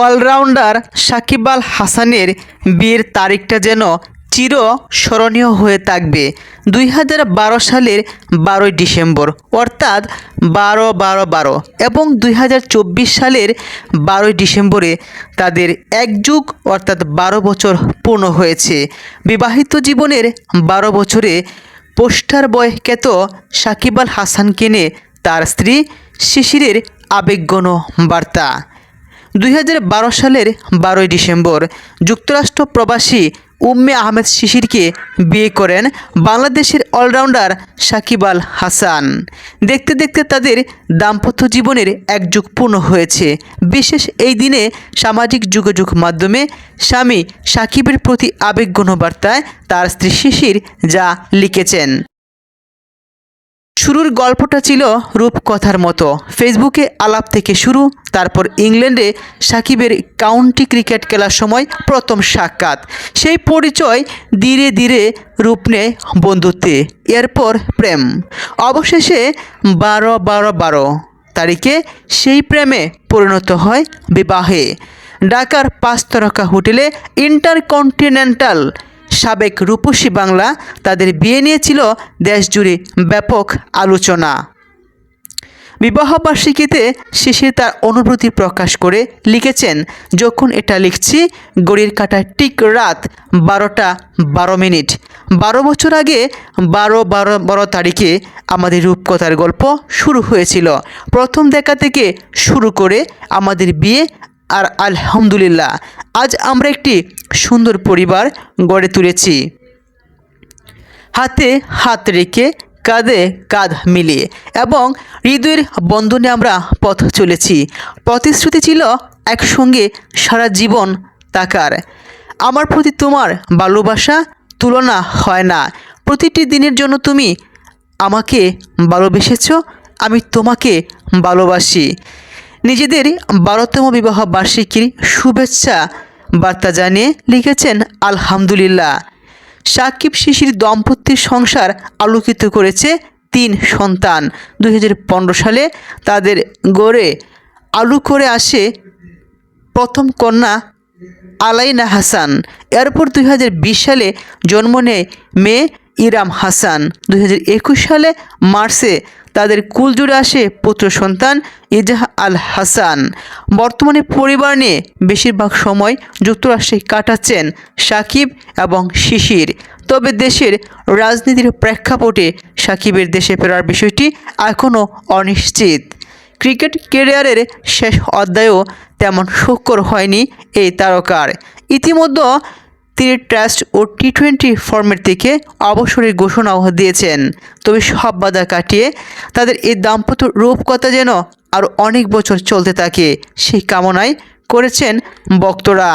Allrounder Shakib Al হাসানের বিয়ের তারিখটা যেন চির স্মরণীয় হয়ে থাকবে দুই হাজার বারো সালের বারোই ডিসেম্বর, অর্থাৎ বারো বারো বারো এবং দুই হাজার চব্বিশ সালের বারোই ডিসেম্বরে তাদের এক যুগ, অর্থাৎ বারো বছর পূর্ণ হয়েছে। বিবাহিত জীবনের বারো বছরে পোস্টার বয় খ্যাত সাকিব আল হাসান কেনে তার স্ত্রী শিশিরের আবেগগণ বার্তা। দুই হাজার বারো সালের বারোই ডিসেম্বর যুক্তরাষ্ট্র প্রবাসী উম্মে আহমেদ শিশিরকে বিয়ে করেন বাংলাদেশের অলরাউন্ডার সাকিব আল হাসান। দেখতে দেখতে তাদের দাম্পত্য জীবনের এক যুগ পূর্ণ হয়েছে। বিশেষ এই দিনে সামাজিক যোগাযোগ মাধ্যমে স্বামী সাকিবের প্রতি আবেগঘন বার্তায় তার স্ত্রী শিশির যা লিখেছেন। শুরুর গল্পটা ছিল রূপকথার মতো। ফেসবুকে আলাপ থেকে শুরু, তারপর ইংল্যান্ডে সাকিবের কাউন্টি ক্রিকেট খেলার সময় প্রথম সাক্ষাৎ। সেই পরিচয় ধীরে ধীরে রূপ নেয় বন্ধুত্বে, এরপর প্রেম। অবশেষে বারো বারো বারো তারিখে সেই প্রেমে পরিণত হয় বিবাহে। ঢাকার পাঁচ তারকা হোটেলে ইন্টারকন্টিনেন্টাল সাবেক রূপসী বাংলা তাদের বিয়ে নিয়েছিল দেশজুড়ে ব্যাপক আলোচনা। বিবাহবার্ষিকীতে শেষে তার অনুভূতি প্রকাশ করে লিখেছেন, যখন এটা লিখছি গড়ির কাটায় ঠিক রাত বারোটা বারো মিনিট। বারো বছর আগে বারো বারো বারো তারিখে আমাদের রূপকথার গল্প শুরু হয়েছিল। প্রথম দেখা থেকে শুরু করে আমাদের বিয়ে আর আলহামদুলিল্লাহ, আজ আমরা একটি সুন্দর পরিবার গড়ে তুলেছি। হাতে হাত রেখে কাঁধে কাঁধ মিলিয়ে এবং হৃদয়ের বন্ধনে আমরা পথ চলেছি। প্রতিশ্রুতি ছিল একসঙ্গে সারা জীবন তাকার আমার প্রতি তোমার ভালোবাসা তুলনা হয় না। প্রতিটি দিনের জন্য তুমি আমাকে ভালোবেসেছ, আমি তোমাকে ভালোবাসি। নিজেদের বারোতম বিবাহ বার্ষিকীর শুভেচ্ছা বার্তা জানিয়ে লিখেছেন, আলহামদুলিল্লাহ। সাকিব শিশির দম্পতির সংসার আলোকিত করেছে তিন সন্তান। দুই হাজার পনেরো সালে তাদের গড়ে আলু করে আসে প্রথম কন্যা আলাইনা হাসান। এরপর দুই হাজার বিশ সালে জন্ম নেয় মেয়ে ইরাম হাসান। দুই হাজার একুশ সালে মার্চে তাদের কুলজুড়ে আসে পুত্র সন্তান ইজাহ আল হাসান। বর্তমানে পরিবার নিয়ে বেশিরভাগ সময় যুক্তরাষ্ট্রে কাটাচ্ছেন সাকিব এবং শিশির। তবে দেশের রাজনীতির প্রেক্ষাপটে সাকিবের দেশে ফেরার বিষয়টি এখনও অনিশ্চিত। ক্রিকেট কেরিয়ারের শেষ অধ্যায়ও তেমন সুখকর হয়নি এই তারকার। ইতিমধ্যে তিনি টেস্ট ও টি টোয়েন্টি ফর্মের থেকে অবসরের ঘোষণাও দিয়েছেন। তবে সব বাধা কাটিয়ে তাদের এই দাম্পত্য রূপকথা যেন আরও অনেক বছর চলতে থাকে, সেই কামনায় করেছেন বক্তরা।